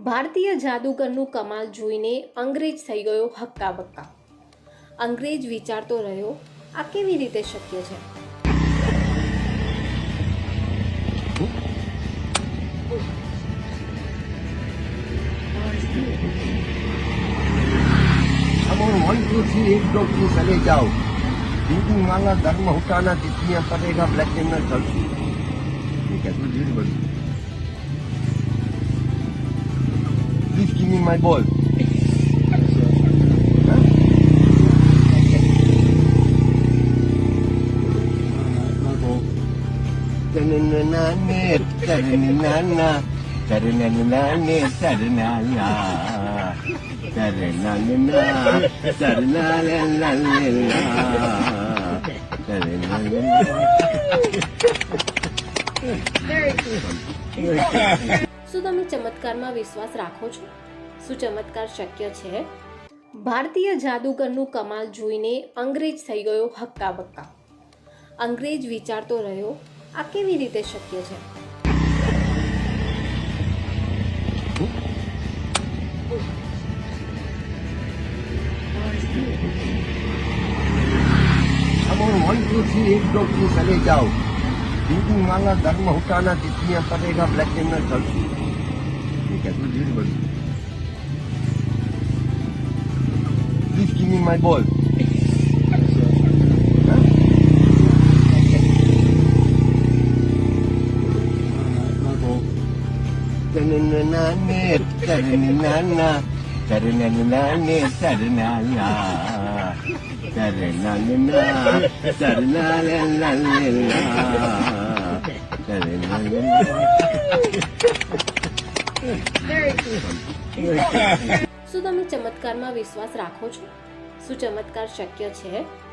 ભારતીય જાદુગરનું કમાલ જોઈને અંગ્રેજ થઈ ગયો હક્કા બક્કા અંગ્રેજ વિચારતો રહ્યો આ કેવી રીતે શક્ય છે अब वन टू थ्री एक दो तीन चले जाओ दीदी मांगा धर्म हुटाना तिथियां पड़ेगा ब्लैक जनरल चलती ठीक है tarananana, tarananana. શું તમે ચમત્કારમાં વિશ્વાસ રાખો છો શું ચમત્કાર શક્ય છે ભારતીય જાદુગરનું કમાલ જોઈને અંગ્રેજ થઈ ગયો હક્કા બક્કા અંગ્રેજ વિચારતો રહ્યો આ કેવી રીતે શક્ય છે अब वन टू थ्री एक दो तीन चले जाओ दीदी मांगा धर्म हुटाना तिथियां पड़ेगा ब्लैक जनरल चलती ठीक है तो tarananana, tarananana. શું તમે ચમત્કારમાં વિશ્વાસ રાખો છો શું ચમત્કાર શક્ય છે?